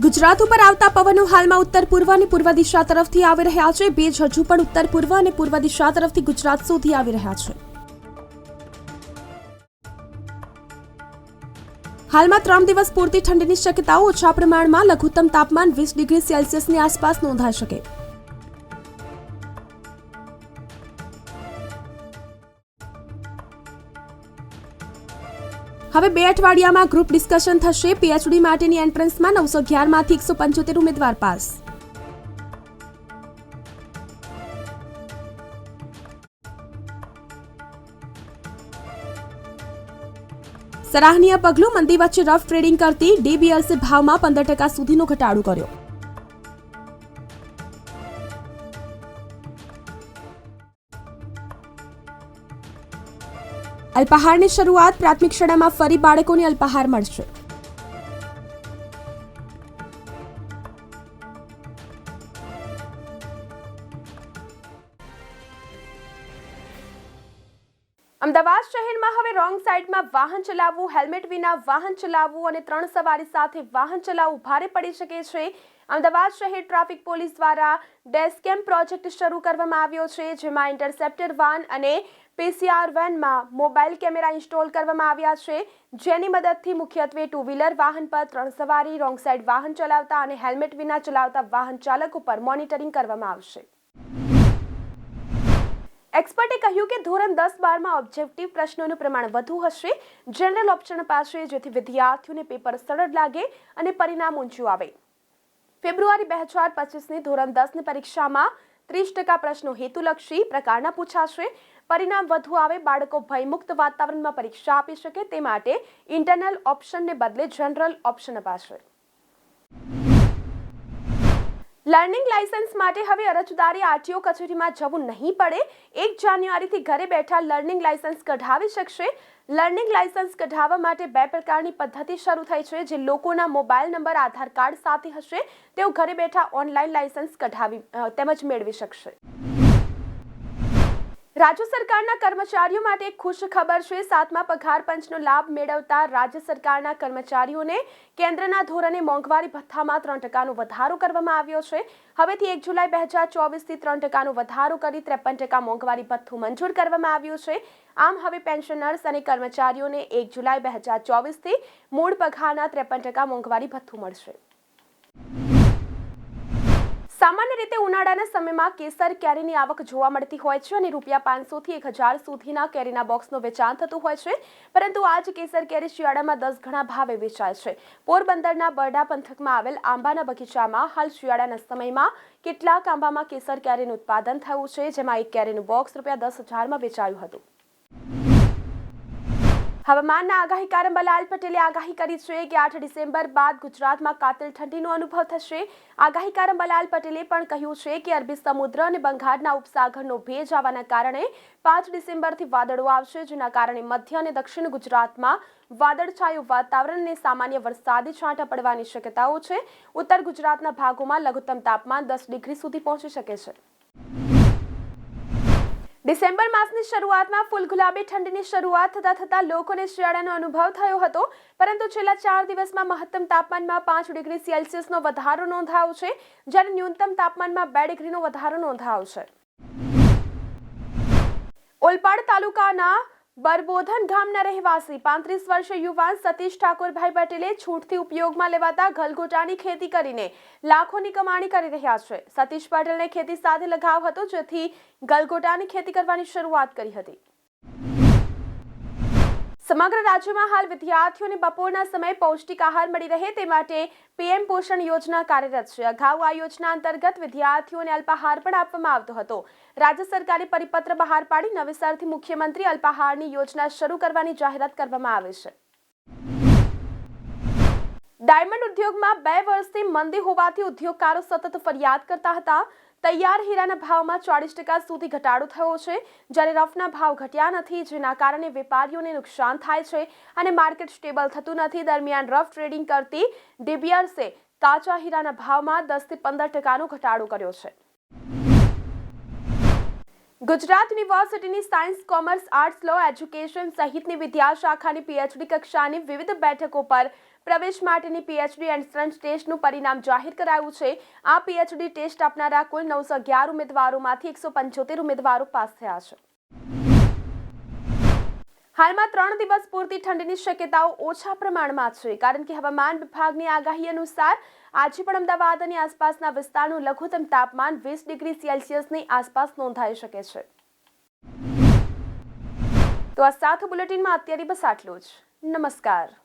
ગુજરાત ઉપર આવતા પવનો હાલમાં ઉત્તર પૂર્વ અને પૂર્વ દિશા તરફથી આવી રહ્યા છે. ભેજ હજુ પણ ઉત્તર પૂર્વ અને પૂર્વ દિશા તરફથી ગુજરાત સુધી આવી રહ્યા છે. હાલમાં ત્રણ દિવસ પૂરતી ઠંડીની શક્યતાઓ ઓછા પ્રમાણમાં લઘુત્તમ તાપમાન વીસ ડિગ્રી સેલ્સિયસની આસપાસ નોંધાઈ શકે. હવે બે અઠવાડિયામાં ગ્રુપ ડિસ્કશન થશે. પીએચડી માટેની એન્ટ્રન્સમાં નવસો અગિયારમાંથી એકસો પંચોતેર ઉમેદવાર પાસ. સરાહનીય પગલું મંદી વચ્ચે રફ ટ્રેડિંગ કરતી ડીબીએલસે ભાવમાં પંદર ટકા સુધીનો ઘટાડો કર્યો. અલ્પાહારની શરૂઆત પ્રાથમિક શાળામાં ફરી બાળકોને અલ્પાહાર મળશે. અમદાવાદ શહેરમાં હવે રોંગ સાઈડમાં વાહન ચલાવવું, હેલ્મેટ વિના વાહન ચલાવવું અને ત્રણ સવારી સાથે વાહન ચલાવવું ભારે પડી શકે છે. અમદાવાદ શહેર ટ્રાફિક પોલીસ દ્વારા ડેસ્કેમ પ્રોજેક્ટ શરૂ કરવામાં આવ્યો છે, જેમાં ઇન્ટરસેપ્ટર વાન અને પીસીઆર વેનમાં મોબાઈલ કેમેરા ઇન્સ્ટોલ કરવામાં આવ્યા છે. જેની મદદથી મુખ્યત્વે ટુ વ્હીલર વાહન પર ત્રણ સવારી રોંગ સાઈડ વાહન ચલાવતા અને હેલ્મેટ વિના ચલાવતા વાહન ચાલક ઉપર મોનિટરિંગ કરવામાં આવશે. એક્સપર્ટે કહ્યું કે ધોરણ દસ બારમાં ઓબ્જેક્ટિવ પ્રશ્નોનું પ્રમાણ વધુ હશે. જનરલ ઓપ્શન પાસે જેથી વિદ્યાર્થીઓને પેપર સરળ લાગે અને પરિણામ ઊંચું આવે. ફેબ્રુઆરી બે હજાર પચીસની ધોરણ દસની પરીક્ષામાં ત્રીસ ટકા પ્રશ્નો હેતુલક્ષી પ્રકારના પૂછાશે. પરિણામ વધુ આવે, બાળકો ભયમુક્ત વાતાવરણમાં પરીક્ષા આપી શકે તે માટે ઇન્ટરનલ ઓપ્શનને બદલે જનરલ ઓપ્શન અપાશે. લર્નિંગ લાયસન્સ માટે હવે અરજદારે આરટીઓ કચેરીમાં જવું નહીં પડે. એક જાન્યુઆરીથી ઘરે બેઠા લર્નિંગ લાયસન્સ કઢાવી શકશે. લર્નિંગ લાયસન્સ કઢાવવા માટે બે પ્રકારની પદ્ધતિ શરૂ થઈ છે, જે લોકોના મોબાઈલ નંબર, આધાર કાર્ડ સાથે હશે. તેઓ ઘરે બેઠા ઓનલાઈન લાયસન્સ કઢાવી તેમજ મેળવી શકશે. રાજ્ય સરકારના કર્મચારીઓ માટે ખુશ ખબર છે. સાતમા પગાર પંચનો લાભ મેળવતા રાજ્ય સરકારના કર્મચારીઓને કેન્દ્રના ધોરણે મોંઘવારી ભથ્થામાં ત્રણ ટકાનો વધારો કરવામાં આવ્યો છે. હવેથી એક જુલાઈ બે હજાર ચોવીસથી ત્રણ ટકાનો વધારો કરી ત્રેપન ટકા મોંઘવારી ભથ્થું મંજૂર કરવામાં આવ્યું છે. આમ હવે પેન્શનર્સ અને કર્મચારીઓને એક જુલાઈ બે હજાર ચોવીસથી મૂળ પગારના ત્રેપન ટકા મોંઘવારી ભથ્થું મળશે. સામાન્ય રીતે ઉનાળાના સમયમાં કેસર કેરીની આવક જોવા મળતી હોય છે અને રૂપિયા પાંચસોથી એક હજાર સુધીના કેરીના બોક્સનું વેચાણ થતું હોય છે. પરંતુ આજ કેસર કેરી શિયાળામાં દસ ગણા ભાવે વેચાય છે. પોરબંદરના બરડા પંથકમાં આવેલ આંબાના બગીચામાં હાલ શિયાળાના સમયમાં કેટલાક આંબામાં કેસર કેરીનું ઉત્પાદન થયું છે, જેમાં એક કેરીનું બોક્સ રૂપિયા દસ હજારમાં વેચાયું હતું. હવામાનના આગાહીકાર અંબાલાલ પટેલે આગાહી કરી છે કે આઠ ડિસેમ્બર બાદ ગુજરાતમાં કાતિલ ઠંડીનો અનુભવ થશે. આગાહીકાર અંબાલાલ પટેલે પણ કહ્યું છે કે અરબી સમુદ્ર અને બંગાળના ઉપસાગરનો ભેજ આવવાના કારણે પાંચ ડિસેમ્બરથી વાદળો આવશે, જેના કારણે મધ્ય અને દક્ષિણ ગુજરાતમાં વાદળછાયું વાતાવરણ અને સામાન્ય વરસાદી છાંટા પડવાની શક્યતાઓ છે. ઉત્તર ગુજરાતના ભાગોમાં લઘુત્તમ તાપમાન દસ ડિગ્રી સુધી પહોંચી શકે છે. ડિસેમ્બર માસની શરૂઆતમાં ફૂલ ગુલાબી ઠંડીની શરૂઆત થતા થતા લોકોને શિયાળાનો અનુભવ થયો હતો. પરંતુ છેલ્લા ચાર દિવસમાં મહત્તમ તાપમાનમાં પાંચ ડિગ્રી સેલ્સિયસનો વધારો નોંધાયો છે, જ્યારે ન્યૂનતમ તાપમાનમાં બે ડિગ્રીનો વધારો નોંધાયો છે. ઓલપાડ તાલુકાના બરબોધન ગામના રહેવાસી પાંત્રીસ વર્ષીય યુવાન સતીશ ઠાકોરભાઈ પટેલે છૂટથી ઉપયોગમાં લેવાતા ગલગોટાની ખેતી કરીને લાખોની કમાણી કરી રહ્યા છે. સતીશ પટેલને ખેતી સાથે લગાવ હતો, જેથી ગલગોટાની ખેતી કરવાની શરૂઆત કરી હતી. સમગ્ર રાજ્યમાં હાલ વિદ્યાર્થીઓને બપોરના સમયે પૌષ્ટિક આહાર મળી રહે તે માટે પીએમ પોષણ યોજના કાર્યરત છે. અગાઉ આ યોજના અંતર્ગત વિદ્યાર્થીઓને અલ્પાહાર પણ આપવામાં આવતો હતો. રાજ્ય સરકારે પરિપત્ર બહાર પાડી નવેસરથી મુખ્યમંત્રી અલ્પાહારની યોજના શરૂ કરવાની જાહેરાત કરવામાં આવી છે. ડાયમંડ ઉદ્યોગમાં બે વર્ષથી મંદી હોવાથી ઉદ્યોગકારો સતત ફરિયાદ કરતા હતા. તૈયાર હીરાના ભાવમાં ચાળીસ ટકા સુધી ઘટાડો થયો છે. જ્યારે રફના ભાવ ઘટ્યા નથી, જેના કારણે વેપારીઓને નુકસાન થાય છે અને માર્કેટ સ્ટેબલ થતું નથી. દરમિયાન રફ ટ્રેડિંગ કરતી ડીબીઆરસે કાચા હીરાના ભાવમાં દસથી પંદર ટકાનો ઘટાડો કર્યો છે. ગુજરાત યુનિવર્સિટીની science, commerce, arts, law education સહિતની વિદ્યાશાખાની પીએચડી કક્ષાની વિવિધ બેઠકો પર પ્રવેશ માટેની પીએચડી એન્ટ્રન્સ ટેસ્ટનું પરિણામ જાહેર કરાયું છે. આ પીએચડી ટેસ્ટ આપનારા કુલ નવસો અગિયાર ઉમેદવારોમાંથી એકસો પંચોતેર ઉમેદવારો પાસ થયા છે. હાલમાં ત્રણ દિવસ પૂરતી ઠંડીની શક્યતાઓ ઓછા પ્રમાણમાં છે. કારણ કે હવામાન વિભાગની આગાહી અનુસાર, આજે પણ અમદાવાદ અને આસપાસના વિસ્તારનું લઘુત્તમ તાપમાન વીસ ડિગ્રી સેલ્સિયસની આસપાસ નોંધાઈ શકે છે. તો આ સાથે બુલેટિનમાં અત્યારે બસ આટલું જ. નમસ્કાર.